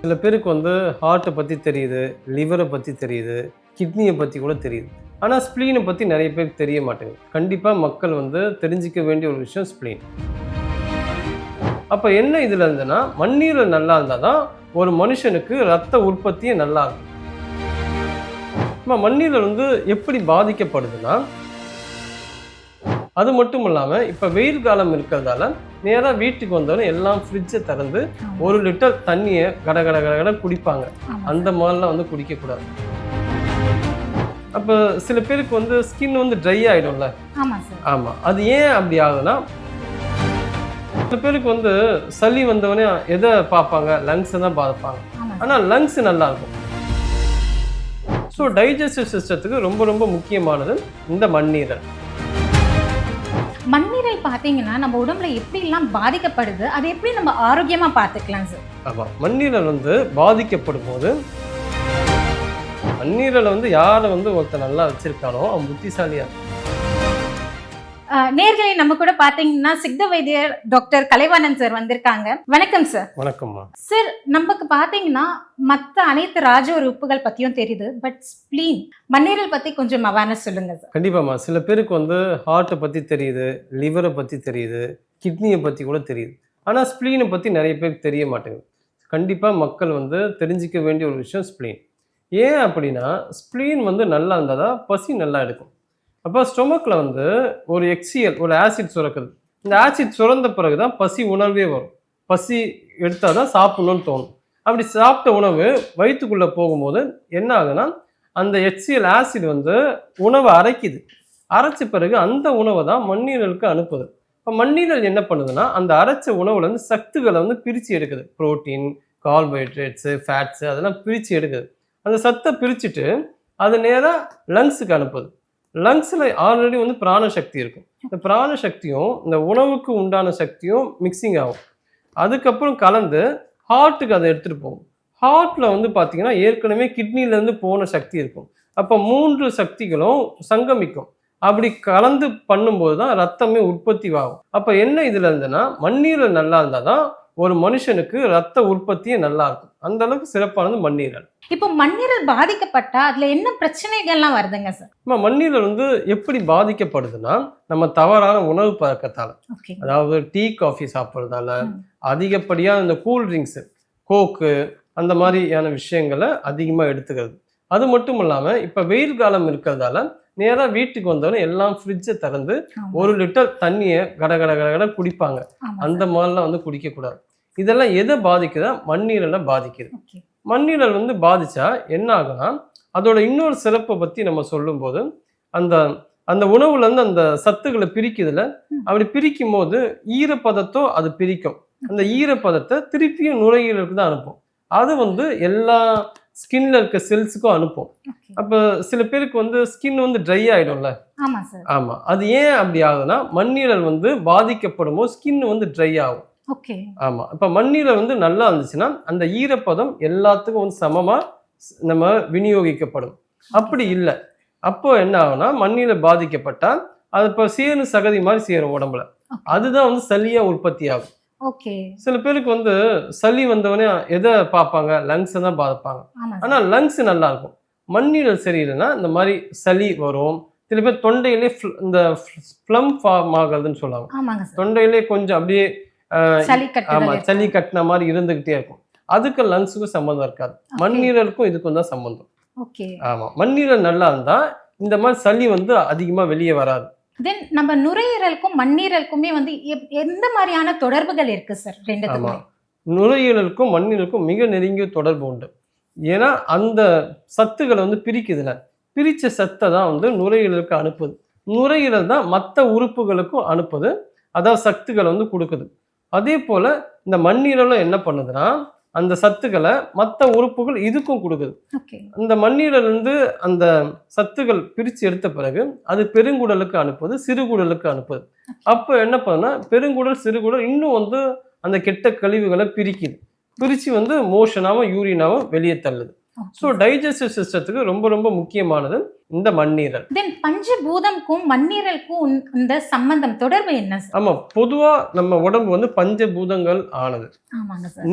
சில பேருக்கு வந்து ஹார்ட்டை பற்றி தெரியுது லிவரை பற்றி தெரியுது கிட்னியை பற்றி கூட தெரியுது. ஆனால் ஸ்ப்ளீனை பற்றி நிறைய பேருக்கு தெரிய மாட்டேங்குது. கண்டிப்பாக மக்கள் வந்து தெரிஞ்சிக்க வேண்டிய ஒரு விஷயம் ஸ்ப்ளீன் அப்போ என்ன இதில் இருந்ததுன்னா மண்ணீரல் நல்லா இருந்தால் தான் ஒரு மனுஷனுக்கு ரத்த உற்பத்தியே நல்லா இருக்கும். நம்ம மண்ணீரல் வந்து எப்படி பாதிக்கப்படுதுன்னா அது மட்டும் இல்லாமல் இப்போ வெயில் காலம் இருக்கிறதால நேராக வீட்டுக்கு வந்தோடனே எல்லாம் ஃப்ரிட்ஜை திறந்து ஒரு லிட்டர் தண்ணியை கட கட கட கட குடிப்பாங்க. அந்த மாதிரிலாம் வந்து குடிக்கக்கூடாது. அப்போ சில பேருக்கு வந்து ஸ்கின் வந்து ட்ரை ஆகிடும்ல ஆமாம் அது ஏன் அப்படி ஆகுதுன்னா சில பேருக்கு வந்து சளி வந்தவொடனே எதை பார்ப்பாங்க? லங்ஸை தான் பார்ப்பாங்க. ஆனால் லங்ஸ் நல்லா இருக்கும். ஸோ டைஜஸ்டிவ் சிஸ்டத்துக்கு ரொம்ப ரொம்ப முக்கியமானது இந்த மண்ணீரல். பார்த்தீங்கன்னா பாத்தீங்கன்னா நம்ம உடம்புல எப்படி எல்லாம் பாதிக்கப்படுது அதை எப்படி நம்ம ஆரோக்கியமா பார்த்துக்கலாம் சார் ஆமாம் மண்ணீரல் வந்து பாதிக்கப்படும் போது மண்ணீரலை வந்து யாரை வந்து ஒருத்தர் நல்லா வச்சிருக்கானோ அவன் புத்திசாலியாக நேர்களை நம்ம கூட பாத்தீங்கன்னா சித்த வைத்தியர் டாக்டர் கலைவாணன் சார் வந்திருக்காங்க. வணக்கம் சார். வணக்கம்மா. சார் நமக்கு பாத்தீங்கன்னா மத்த அனைத்து ராஜ உறுப்புகள் பத்தியும் தெரியுது பட் ஸ்ப்ளீன் மண்ணீரல் பத்தி கொஞ்சம் அவேர்னஸ் சொல்லுங்க சார். கண்டிப்பாம்மா. சில பேருக்கு வந்து ஹார்ட்டை பற்றி தெரியுது லிவரை பற்றி தெரியுது கிட்னியை பற்றி கூட தெரியுது. ஆனால் ஸ்ப்ளீனை பற்றி நிறைய பேருக்கு தெரிய மாட்டேங்குது. கண்டிப்பாக மக்கள் வந்து தெரிஞ்சிக்க வேண்டிய ஒரு விஷயம் ஸ்ப்ளீன் ஏன் அப்படின்னா ஸ்ப்ளீன் வந்து நல்லா இருந்தால் தான் பசி நல்லா எடுக்கும். அப்போ ஸ்டொமக்கில் வந்து ஒரு எக்ஸியல் ஒரு ஆசிட் சுரக்குது. இந்த ஆசிட் சுரந்த பிறகு தான் பசி உணர்வே வரும். பசி எடுத்தால் தான் சாப்பிடணும்னு தோணும். அப்படி சாப்பிட்ட உணவு வயிற்றுக்குள்ளே போகும்போது என்ன ஆகுதுன்னா அந்த எச்சிஎல் ஆசிட் வந்து உணவை அரைக்குது. அரைச்ச பிறகு அந்த உணவை தான் மண்ணீரலுக்கு அனுப்புது. இப்போ மண்ணீரல் என்ன பண்ணுதுன்னா அந்த அரைச்ச உணவுலேருந்து சத்துக்களை வந்து பிரித்து எடுக்குது. புரோட்டீன் கார்போஹைட்ரேட்ஸு ஃபேட்ஸு அதெல்லாம் பிரித்து எடுக்குது. அந்த சத்தை பிரிச்சுட்டு அது நேராக லங்ஸுக்கு அனுப்புது. லங்ஸில் ஆல்ரெடி வந்து பிராண சக்தி இருக்கும். இந்த பிராண சக்தியும் இந்த உணவுக்கு உண்டான சக்தியும் மிக்சிங் ஆகும். அதுக்கப்புறம் கலந்து ஹார்ட்டுக்கு அதை எடுத்துகிட்டு போகும். ஹார்ட்டில் வந்து பார்த்தீங்கன்னா ஏற்கனவே கிட்னிலேருந்து போன சக்தி இருக்கும். அப்போ மூன்று சக்திகளும் சங்கமிக்கும். அப்படி கலந்து பண்ணும்போது தான் ரத்தமே உற்பத்தி ஆகும். அப்போ என்ன இதில் இருந்ததுன்னா மண்ணீரல் நல்லா இருந்தால் தான் ஒரு மனுஷனுக்கு ரத்த உற்பத்தியே நல்லா இருக்கும். அந்த அளவுக்கு சிறப்பானது மண்ணீரல். இப்போ மண்ணீரல் பாதிக்கப்பட்டா அதுல என்ன பிரச்சனைகள்லாம் வருதுங்க சார்? மண்ணீரல் வந்து எப்படி பாதிக்கப்படுதுன்னா நம்ம தவறான உணவு பழக்கத்தால். அதாவது டீ காஃபி சாப்பிட்றதால. அதிகப்படியாக இந்த கூல் ட்ரிங்க்ஸு கோக்கு அந்த மாதிரியான விஷயங்களை அதிகமாக எடுத்துக்கிறது. அது மட்டும் இல்லாமல் இப்போ வெயில் காலம் இருக்கிறதால நேராக வீட்டுக்கு வந்தோடனே எல்லாம் ஃப்ரிட்ஜை திறந்து ஒரு லிட்டர் தண்ணியை கட கட கட கட குடிப்பாங்க. அந்த மாதிரிலாம் வந்து குடிக்கக்கூடாது. இதெல்லாம் எதை பாதிக்குதா? மண்ணீரலை பாதிக்குது. மண்ணீரல் வந்து பாதிச்சா என்ன ஆகும்னா அதோட இன்னொரு சிறப்பை பற்றி நம்ம சொல்லும்போது அந்த அந்த உணவுல இருந்து அந்த சத்துக்களை பிரிக்குதுல. அப்படி பிரிக்கும் போது ஈரப்பதத்தோ அது பிரிக்கும். அந்த ஈரப்பதத்தை திருப்பியும் நுரையீரலுக்கு தான் அனுப்பும். அது வந்து எல்லா ஸ்கின்ல இருக்க செல்ஸுக்கும் அனுப்பும். அப்போ சில பேருக்கு வந்து ஸ்கின் வந்து ட்ரை ஆயிடும்ல? ஆமா அது ஏன் அப்படி ஆகுதுன்னா மண்ணீரல் வந்து பாதிக்கப்படும் போது ஸ்கின் வந்து ட்ரை ஆகும். ஆமா. இப்ப மண்ணீரல் வந்து நல்லா இருந்துச்சுன்னா அந்த ஈரப்பதம் எல்லாத்துக்கும் வந்து சமமா நம்ம விநியோகிக்கப்படும். அப்படி இல்லை. அப்போ என்ன ஆகும்னா மண்ணீரல் பாதிக்கப்பட்டா அது இப்போ சேரு சகதி மாதிரி சேரும் உடம்புல. அதுதான் வந்து சளியா உற்பத்தி ஆகும். சில பேருக்கு வந்து சளி வந்தவொடனே எதை பார்ப்பாங்க? லங்ஸை தான் பார்ப்பாங்க. ஆனால் லங்ஸ் நல்லா இருக்கும். மண்ணீரல் சரியில்லைன்னா இந்த மாதிரி சளி வரும். சில பேர் தொண்டையிலே இந்த ஃப்ளம் ஃபார்ம் ஆகுறதுன்னு சொல்லுவாங்க. தொண்டையிலே கொஞ்சம் அப்படியே ஆமா சளி கட்டின மாதிரி இருந்துகிட்டே இருக்கும். அதுக்கு லங்ஸுக்கும் சம்மந்தம் இருக்காது. மண்ணீரலுக்கும் இதுக்கும் தான் சம்மந்தம். ஆமா மண்ணீரல் நல்லா இருந்தா இந்த மாதிரி சளி வந்து அதிகமா வெளியே வராது. தென் நம்ம நுரையீரலுக்கும் மண்ணீரலுக்குமே வந்து எப்- எந்த மாதிரியான தொடர்புகள் இருக்கு சார் ரெண்டு நுரையீரலுக்கும் மண்ணீரலுக்கும் மிக நெருங்கிய தொடர்பு உண்டு. ஏன்னா அந்த சத்துக்களை வந்து பிரிக்குதுல பிரித்த சத்தை தான் வந்து நுரையீரலுக்கு அனுப்புது. நுரையீரல் தான் மற்ற உறுப்புகளுக்கும் அனுப்புது. அதாவது சத்துக்களை வந்து கொடுக்குது. அதே போல இந்த மண்ணீரலும் என்ன பண்ணுதுன்னா அந்த சத்துக்களை மற்ற உறுப்புகள் இதுக்கும் கொடுக்குது. இந்த மண்ணீரல் இருந்து அந்த சத்துக்கள் பிரித்து எடுத்த பிறகு அது பெருங்குடலுக்கு அனுப்புது சிறுகுடலுக்கு அனுப்புது. அப்போ என்ன பண்ணுன்னா பெருங்குடல் சிறுகுடல் இன்னும் வந்து அந்த கெட்ட கழிவுகளை பிரிக்குது. பிரித்து வந்து மோஷனாகவும் யூரினாவும் வெளியே தள்ளுது. ஸோ டைஜஸ்டிவ் சிஸ்டத்துக்கு ரொம்ப ரொம்ப முக்கியமானது இந்த மண்ணீரல். தென் பஞ்சபூதம்க்கும் மண்ணீரலுக்கும் இந்த சம்பந்தம் தொடர்பு என்ன ஆமா பொதுவா நம்ம உடம்பு வந்து பஞ்சபூதங்கள் ஆனது.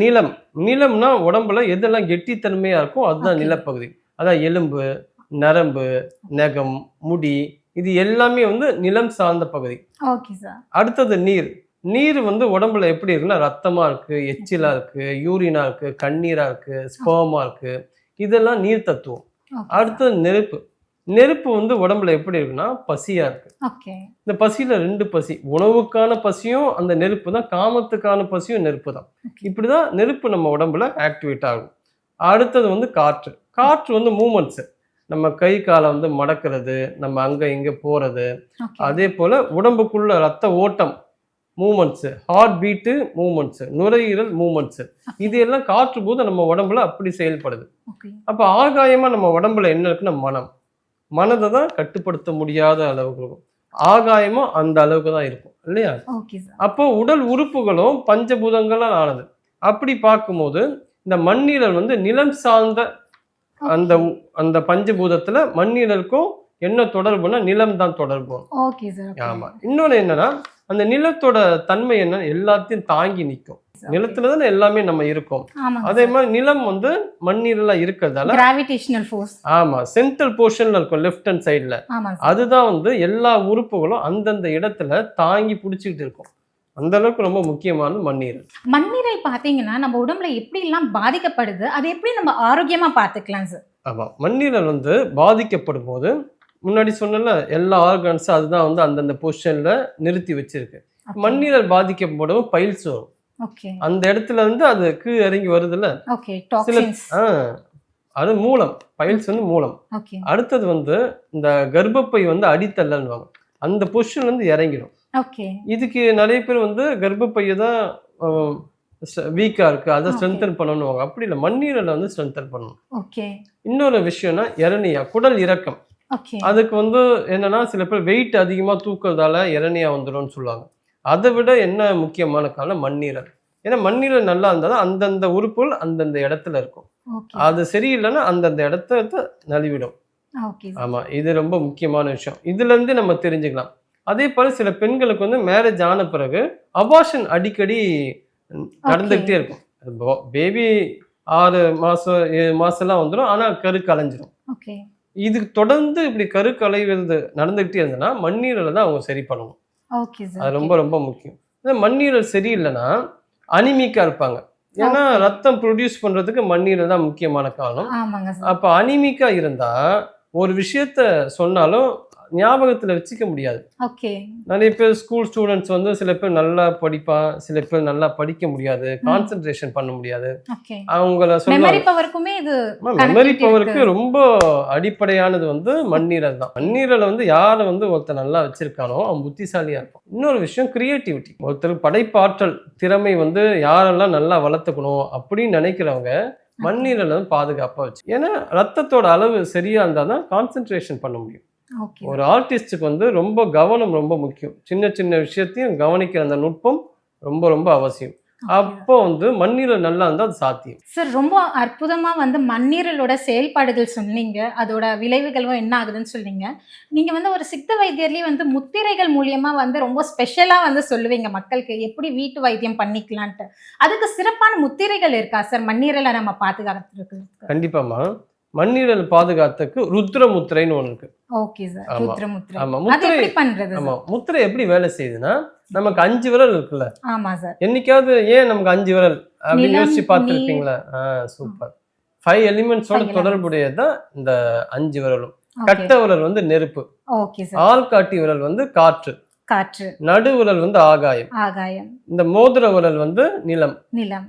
நிலம். நிலம்னா உடம்புல எதெல்லாம் கெட்டித்தன்மையா இருக்கோ அதுதான். நிலப்பகுதி. அதான் எலும்பு நரம்பு நகம் முடி இது எல்லாமே வந்து நிலம் சார்ந்த பகுதி. ஓகே சார் அடுத்தது நீர். நீர் வந்து உடம்புல எப்படி இருக்குன்னா ரத்தமா இருக்கு எச்சிலா இருக்கு யூரினா இருக்கு கண்ணீரா இருக்கு ஸ்போமா இருக்கு. இதெல்லாம் நீர் தத்துவம். அடுத்தது நெருப்பு. நெருப்பு வந்து உடம்புல எப்படி இருக்குன்னா பசியா இருக்கு. இந்த பசியில ரெண்டு பசி. உணவுக்கான பசியும் அந்த நெருப்பு தான். காமத்துக்கான பசியும் நெருப்பு தான். இப்படிதான் நெருப்பு நம்ம உடம்புல ஆக்டிவேட் ஆகும். அடுத்தது வந்து காற்று. காற்று வந்து மூமெண்ட்ஸ் நம்ம கை காலை வந்து மடக்கிறது நம்ம அங்க இங்க போறது. அதே போல உடம்புக்குள்ள ரத்த ஓட்டம் மூமெண்ட்ஸ் ஹார்ட் பீட்டு மூமெண்ட்ஸ் நுரையீரல் மூமெண்ட்ஸ் இது எல்லாம் காற்று போது நம்ம உடம்புல அப்படி செயல்படுது. அப்ப ஆகாயமா நம்ம உடம்புல என்ன இருக்குன்னா மனம். மனதை தான் கட்டுப்படுத்த முடியாத அளவுக்கு இருக்கும். ஆகாயமும் அந்த அளவுக்கு தான் இருக்கும் இல்லையா? அப்போ உடல் உறுப்புகளும் பஞ்சபூதங்களால் ஆனது. அப்படி பார்க்கும்போது இந்த மண்ணீரல் வந்து நிலம் சார்ந்த அந்த அந்த பஞ்சபூதத்துல மண்ணீரலுக்கும் என்ன தொடர்புனா நிலம் தான் தொடர்பு. ஆமா. இன்னொன்னு என்னன்னா அந்த நிலத்தோட தன்மை என்ன? எல்லாத்தையும் தாங்கி நிற்கும் நிலத்துல தானே எல்லாமே நம்ம இருக்கோம். அதே மாதிரி நிலம் வந்து மண்ணீரலா இருக்கிறதால கிராவிடேஷனல் ஃபோர்ஸ் ஆமா சென்ட்ரல் போர்ஷன்ல இருக்கும் லெஃப்ட் ஹேண்ட் சைடுல அதுதான் வந்து எல்லா உறுப்புகளும் அந்தந்த இடத்துல தாங்கி பிடிச்சிக்கிட்டு இருக்கும். அந்த அளவுக்கு ரொம்ப முக்கியமானது மண்ணீரல் மண்ணீரல் பாத்தீங்கன்னா நம்ம உடம்புல எப்படி எல்லாம் பாதிக்கப்படுது அதை எப்படி நம்ம ஆரோக்கியமா பாத்துக்கலாம் சார் ஆமா மண்ணீரல் வந்து பாதிக்கப்படும் போது முன்னாடி சொன்னல எல்லா ஆர்கன்ஸ் அதுதான் வந்து அந்தந்த பொசிஷன்ல நிறுத்தி வச்சிருக்கு. மண்ணீரல் பாதிக்கப்படும் பைல்ஸ் வரும். அந்த இடத்துல இருந்து அது கீழ் இறங்கி வருதுல்ல? சில அது மூலம் பைல்ஸ் வந்து மூலம். அடுத்தது வந்து இந்த கர்ப்பப்பை வந்து அடித்தள்ளன்னுவாங்க. அந்த பொசிஷன்ல இருந்து இறங்கிடும். இதுக்கு நிறைய பேர் வந்து கர்ப்பப்பையை தான் வீக்கா இருக்கு. அதை. ஸ்ட்ரென்தன் பண்ணணுவாங்க. அப்படி இல்லை மண்ணீரலை வந்து ஸ்ட்ரென்தன் பண்ணணும். இன்னொரு விஷயம்னா இரணியா குடல் இறக்கம். அதுக்கு வந்து என்னன்னா சில பேர் வெயிட் அதிகமா தூக்குறதால இரணியா வந்துடும்னு சொல்லுவாங்க. அதை விட என்ன முக்கியமான காரணம்? மண்ணீரல். ஏன்னா மண்ணீரல் நல்லா இருந்தால் தான் அந்தந்த உறுப்புகள் அந்தந்த இடத்துல இருக்கும். அது சரியில்லைன்னா அந்தந்த இடத்த நழுவிடும். ஆமா இது ரொம்ப முக்கியமான விஷயம். இதுல இருந்து நம்ம தெரிஞ்சுக்கலாம். அதே போல சில பெண்களுக்கு வந்து மேரேஜ் ஆன பிறகு அபார்ஷன் அடிக்கடி நடந்துகிட்டே இருக்கும். பேபி ஆறு மாசம் ஏழு மாசம்லாம் வந்துடும் ஆனா கரு கலைஞ்சிரும். இது தொடர்ந்து இப்படி கரு கலைவது நடந்துகிட்டே இருந்ததுன்னா மண்ணீரலை தான் அவங்க சரி பண்ணணும். அது ரொம்ப ரொம்ப முக்கியம். இந்த மண்ணீரல் சரியில்லைன்னா அனிமிக்கா இருப்பாங்க. ஏன்னா. ரத்தம் ப்ரொடியூஸ் பண்றதுக்கு மண்ணீரல் தான் முக்கியமான காரணம். சார் அப்ப அனிமிக்கா இருந்தா ஒரு விஷயத்த சொன்னாலும் ஞாபகத்துல வச்சுக்க முடியாது. ஓகே. நிறைய பேர் ஸ்கூல் ஸ்டூடெண்ட்ஸ் வந்து சில பேர் நல்லா படிப்பான் சில பேர் நல்லா படிக்க முடியாது கான்சென்ட்ரேஷன் பண்ண முடியாது. அவங்கள மெமரி சொல்லுவாங்க பவருக்குமே இது மெமரி connectivity பவருக்கு. ரொம்ப அடிப்படையானது வந்து மண்ணீரல் தான். மண்ணீரலை வந்து யாரை வந்து ஒருத்தர் நல்லா வச்சிருக்கானோ அவன் புத்திசாலியா இருப்பான். இன்னொரு விஷயம் கிரியேட்டிவிட்டி ஒருத்தர் படைப்பாற்றல் திறமை வந்து யாரெல்லாம் நல்லா வளர்த்துக்கணும் அப்படின்னு நினைக்கிறவங்க மண்ணீரலை வந்து பாதுகாப்பா வச்சு. ஏன்னா ரத்தத்தோட அளவு சரியா இருந்தால் தான் கான்சென்ட்ரேஷன் பண்ண முடியும். ஒரு ஆர்டிஸ்ட்டுக்கு வந்து ரொம்ப கவனம் ரொம்ப முக்கியம். சின்ன சின்ன விஷயத்தையும் கவனிக்கிற அந்த நுட்பம் ரொம்ப ரொம்ப அவசியம். அப்போ வந்து மண்ணீரல் நல்லா இருந்தால் அது சாத்தியம். சார் ரொம்ப அற்புதமா வந்து மண்ணீரலோட செயல்பாடுகள் சொன்னீங்க. அதோட விளைவுகளும் என்ன ஆகுதுன்னு சொன்னீங்க. நீங்க வந்து ஒரு சித்த வைத்தியர்லயே வந்து முத்திரைகள் மூலியமா வந்து ரொம்ப ஸ்பெஷலா வந்து சொல்லுவீங்க மக்களுக்கு. எப்படி வீட்டு வைத்தியம் பண்ணிக்கலான்ட்டு. அதுக்கு சிறப்பான முத்திரைகள் இருக்கா சார்? மண்ணீரலை நம்ம பாதுகாத்துருக்கு கண்டிப்பாமா மண்ணீரல் பாதுகாத்துக்கு ருத்ர முத்திரைன்னு ஒன்று இருக்கு. Okay sir. ஆமா. முத்திரை ஆமா அது முத்திரை எப்படி பண்றது ஆமா முத்திரை எப்படி வேலை செய்யுதுன்னா நமக்கு அஞ்சு விரல் இருக்குல்ல. ஆமா சார். என்னைக்காவது ஏன் நமக்கு அஞ்சு விரல் அப்படின்னு யோசிச்சு பார்த்துருப்பீங்களா? சூப்பர். ஃபைவ் எலிமெண்ட்ஸோட Five elements. தொடர்புடையது தான் இந்த அஞ்சு விரலும். கட்ட விரல் வந்து நெருப்பு. Okay sir. ஆள்காட்டி விரல் வந்து காற்று. காற்று. நடு விரல் வந்து ஆகாயம். ஆகாயம். இந்த மோதிர விரல் வந்து நிலம். நிலம்.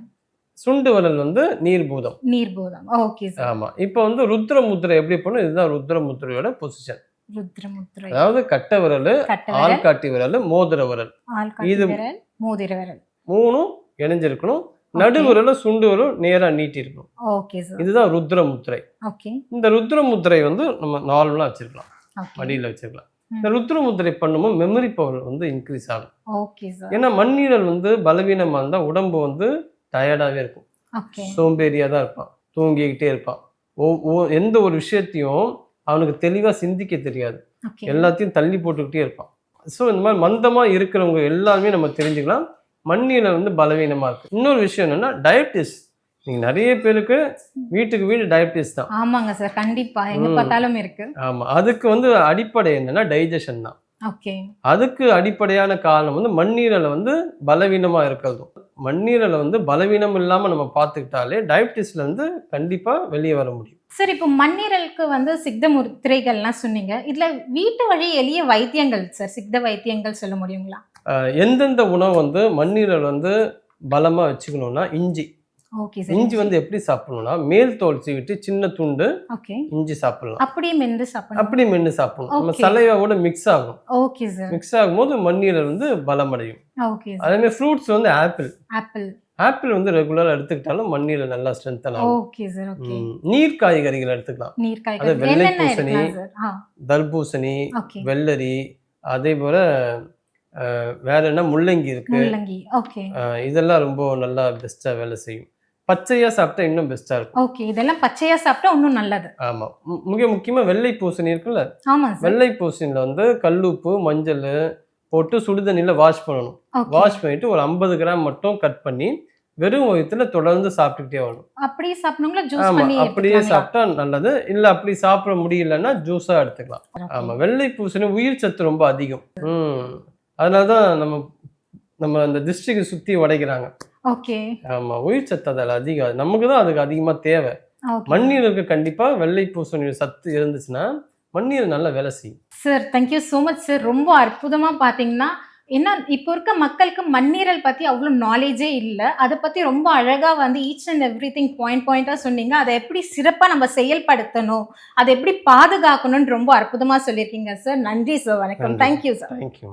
சுண்டு விரல் வந்து நீர்பூதம். நீர்பூதம். Okay sir. ஆமா. இப்போ வந்து ருத்ர முத்திரை எப்படி பண்ணும் இதுதான் ருத்ர முத்திரையோட பொசிஷன் ருத்ர முத்திரை அதாவது கட்ட விரல் கட்ட விரல் ஆள்காட்டி விரல் மோதிர விரல் இது- மோதிர விரல் மூணும் இணைஞ்சிருக்கணும். நடு விரல சுண்டு விரல் நேரா நீட்டி இருக்கணும் ஓகே சார். இதுதான் ருத்ர முத்திரை ஓகே. இந்த ருத்ர முத்திரை வந்து நம்ம நார்மலா வச்சிருக்கலாம். மடியில வச்சிருக்கலாம். இந்த ருத்ர முத்திரை பண்ணும்போது மெமரி பவர் வந்து இன்க்ரீஸ் ஆகும். Okay sir. ஏன்னா மண்ணீரல் வந்து பலவீனமா இருந்தா உடம்பு வந்து டயர்டாவே இருக்கும். ஓகே சோம்பேறியா தான் இருப்பான். தூங்கிக்கிட்டே இருப்பான். எந்த ஒரு விஷயத்தையும் அவனுக்கு தெளிவா சிந்திக்க தெரியாது. எல்லாத்தையும் தள்ளி போட்டுக்கிட்டே இருப்பான். ஸோ இந்த மாதிரி மந்தமா இருக்கிறவங்க எல்லாருமே நம்ம தெரிஞ்சுக்கலாம். மண்ணில வந்து பலவீனமா இருக்கு. இன்னொரு விஷயம் என்னன்னா டயபிட்டிஸ் நீங்க நிறைய பேருக்கு வீட்டுக்கு வீடு டயபிட்டிஸ் தான். ஆமாங்க சார். கண்டிப்பா. எங்க. பார்த்தாலும் இருக்கு. ஆமா. அதுக்கு வந்து அடிப்படை என்னன்னா டைஜஷன் தான். ஓகே அதுக்கு அடிப்படையான காரணம் வந்து மண்ணீரலை வந்து பலவீனமா இருக்கிறதும். மண்ணீரலை வந்து பலவீனம் இல்லாம நம்ம பார்த்துக்கிட்டாலே டயபிட்டிஸ்ல இருந்து கண்டிப்பா வெளியே வர முடியும். சார் இப்போ மண்ணீரலுக்கு வந்து சித்த முத்திரைகள்லாம் சொன்னீங்க. இதுல வீட்டு வழி எளிய வைத்தியங்கள் சார் சித்த வைத்தியங்கள் சொல்ல முடியுங்களா? எந்தெந்த உணவு வந்து மண்ணீரல் வந்து பலமா வச்சுக்கணும்னா இஞ்சி. இஞ்சி வந்து எப்படி சாப்பிடணும்னா மேல் தோல் சீவிட்டு சின்ன துண்டு ஓகே. இஞ்சி சாப்பிடலாம். அப்படியே மென்று சாப்பிடணும். அப்படி மென்று சாப்பிடணும். நம்ம. சலைவாவோட மிக்ஸ் ஆகும் ஓகே சார். மிக்ஸ் ஆகும்போது மண்ணீரல் வந்து பலமடையும். ஓகே அதே மாதிரி ஃப்ரூட்ஸ் வந்து ஆப்பிள் ஆப்பிள் ஆப்பிள் வந்து ரெகுலராக எடுத்துக்கிட்டாலும் மண்ணீரல் நல்லா ஸ்ட்ரென்தன் ஆகும் ஓகே சார் ஓகே. நீர் காய்கறிகள் எடுத்துக்கலாம். நீர் காய்கறி. வெள்ளை பூசணி. தர்பூசணி வெள்ளரி அதே போல வேற என்ன? முள்ளங்கி இருக்கு. முள்ளங்கி. ஓகே. அஹ், இதெல்லாம் ரொம்ப நல்லா பெஸ்டா வேலை செய்யும். பச்சையா சாப்பிட்டா இன்னும் பெஸ்டா இருக்கும். ஓகே இதெல்லாம் பச்சையா சாப்பிட்டா இன்னும் நல்லது. ஆமா. மிக முக்கியமா வெள்ளை பூசணி இருக்குல்ல? ஆமா வெள்ளை பூசணியில வந்து கல்லுப்பு மஞ்சள் போட்டு சுடுதண்ணில வாஷ் பண்ணணும். வாஷ் பண்ணிட்டு ஒரு ஐம்பது கிராம் மட்டும் கட் பண்ணி வெறும் வயிற்றுல தொடர்ந்து சாப்பிட்டுக்கிட்டே வரணும். அப்படியே சாப்பிடணுங்களா ஜூஸ் பண்ணி அப்படியே? சாப்பிட்டா நல்லது. இல்ல அப்படி சாப்பிட முடியலன்னா ஜூஸா எடுத்துக்கலாம். ஆமா. வெள்ளை பூசணி உயிர் சத்து ரொம்ப அதிகம். ம். அதனாலதான் நம்ம நம்ம அந்த டிஸ்ட்ரிக்ட் சுத்தி உடைக்கிறாங்க. ஓகே. ஆமா உயிர் சத்து அதில் அதிகம் நமக்கு தான் அதுக்கு அதிகமா தேவை. மண்ணீரலுக்கு கண்டிப்பா. வெள்ளை பூசணி சத்து இருந்துச்சுன்னா மண்ணீரல் நல்லா வேலை செய்யும். Sir thank you so much sir ரொம்ப அற்புதமா பாத்தீங்கன்னா என்ன இப்போ இருக்க மக்களுக்கு மண்ணீரல் பத்தி அவ்வளோ நாலேஜே இல்லை. அதை பத்தி ரொம்ப அழகா வந்து each and every thing point பாயிண்டா சொன்னீங்க. அதை எப்படி சிறப்பா நம்ம செயல்படுத்தணும் அதை எப்படி பாதுகாக்கணும்னு ரொம்ப அற்புதமா சொல்லியிருக்கீங்க சார் நன்றி சார் வணக்கம். Thank you sir thank you